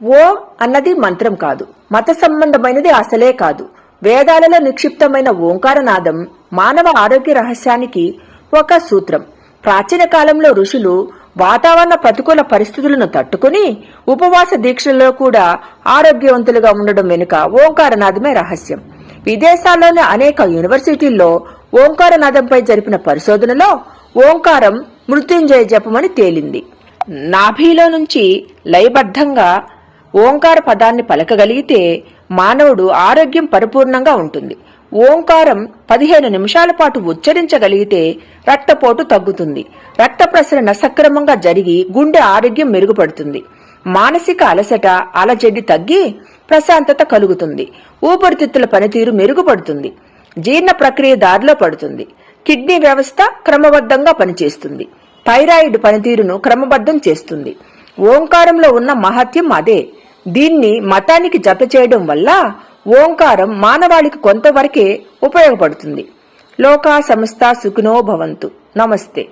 ఓ అన్నది మంత్రం కాదు. మత సంబంధమైనది అసలే కాదు. వేదాలలో నిక్షిప్తమైన ఓంకారనాదం మానవ ఆరోగ్య రహస్యానికి ఒక సూత్రం. ప్రాచీన కాలంలో ఋషులు వాతావరణ ప్రతికూల పరిస్థితులను తట్టుకుని ఉపవాస దీక్షల్లో కూడా ఆరోగ్యవంతులుగా ఉండడం వెనుక ఓంకారనాదమే రహస్యం. విదేశాల్లోని అనేక యూనివర్సిటీల్లో ఓంకారనాదంపై జరిపిన పరిశోధనలో ఓంకారం మృత్యుంజయ జపమని తేలింది. నాభిలో నుంచి లయబద్ధంగా ఓంకార పదాన్ని పలకగలిగితే మానవుడు ఆరోగ్యం పరిపూర్ణంగా ఉంటుంది. ఓంకారం పదిహేను నిమిషాల పాటు ఉచ్చరించగలిగితే రక్తపోటు తగ్గుతుంది. రక్త ప్రసరణ సక్రమంగా జరిగి గుండె ఆరోగ్యం మెరుగుపడుతుంది. మానసిక అలసట అలజడి తగ్గి ప్రశాంతత కలుగుతుంది. ఊపిరితిత్తుల పనితీరు మెరుగుపడుతుంది. జీర్ణ ప్రక్రియ దారిలో పడుతుంది. కిడ్నీ వ్యవస్థ క్రమబద్ధంగా పనిచేస్తుంది. థైరాయిడ్ పనితీరును క్రమబద్ధం చేస్తుంది. ఓంకారంలో ఉన్న మహత్యం అదే. దీన్ని మతానికి జత చేయడం వల్ల ఓంకారం మానవాళికి కొంతవరకే ఉపయోగపడుతుంది. లోకా సంస్థ సుఖినో భవంతు. నమస్తే.